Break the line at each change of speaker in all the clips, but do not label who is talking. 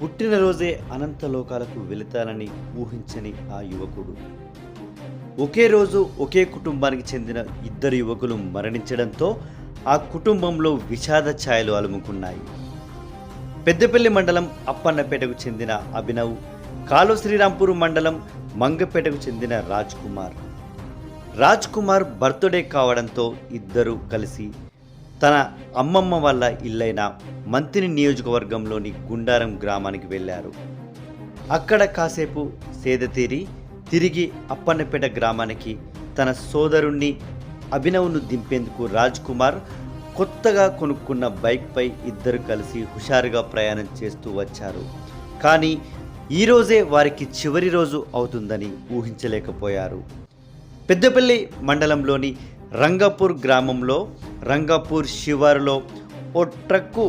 పుట్టినరోజే అనంత లోకాలకు వెళతానని ఊహించని ఆ యువకుడు. ఒకే రోజు ఒకే కుటుంబానికి చెందిన ఇద్దరు యువకులు మరణించడంతో ఆ కుటుంబంలో విషాద ఛాయలు అలుముకున్నాయి. పెద్దపల్లి మండలం అప్పన్నపేటకు చెందిన అభినవ్ కాలు శ్రీరాంపూర్ మండలం మంగపేటకు చెందిన రాజ్ కుమార్. రాజ్ కుమార్ బర్త్డే కావడంతో ఇద్దరు కలిసి తన అమ్మమ్మ వల్ల ఇల్లైన మంతిని నియోజకవర్గంలోని గుండారం గ్రామానికి వెళ్ళారు. అక్కడ కాసేపు సేదతీరి తిరిగి అప్పన్నపేట గ్రామానికి తన సోదరుణ్ణి అభినవ్ను దింపేందుకు రాజ్ కుమార్ కొత్తగా కొనుక్కున్న బైక్పై ఇద్దరు కలిసి హుషారుగా ప్రయాణం చేస్తూ వచ్చారు. కానీ ఈరోజే వారికి చివరి రోజు అవుతుందని ఊహించలేకపోయారు. పెద్దపల్లి మండలంలోని రంగాపూర్ గ్రామంలో రంగాపూర్ శివారులో ఓ ట్రక్కు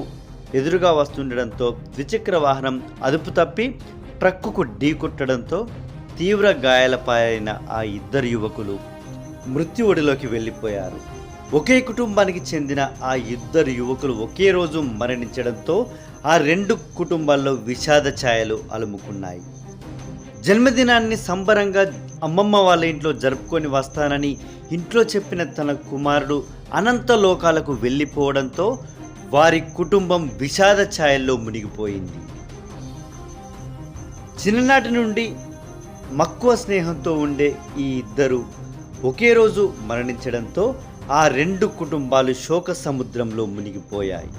ఎదురుగా వస్తుండడంతో ద్విచక్ర వాహనం అదుపు తప్పి ట్రక్కుకు ఢీకొట్టడంతో తీవ్ర గాయాలపాలైన ఆ ఇద్దరు యువకులు మృత్యు ఒడిలోకి వెళ్ళిపోయారు. ఒకే కుటుంబానికి చెందిన ఆ ఇద్దరు యువకులు ఒకే రోజు మరణించడంతో ఆ రెండు కుటుంబాల్లో విషాద ఛాయలు అలుముకున్నాయి. జన్మదినాన్ని సంబరంగా అమ్మమ్మ వాళ్ళ ఇంట్లో జరుపుకొని వస్తానని ఇంట్లో చెప్పిన తన కుమారుడు అనంత లోకాలకు వెళ్ళిపోవడంతో వారి కుటుంబం విషాద ఛాయల్లో మునిగిపోయింది. చిన్ననాటి నుండి మక్కువ స్నేహంతో ఉండే ఈ ఇద్దరు ఒకే రోజు మరణించడంతో ఆ రెండు కుటుంబాలు శోక సముద్రంలో మునిగిపోయాయి.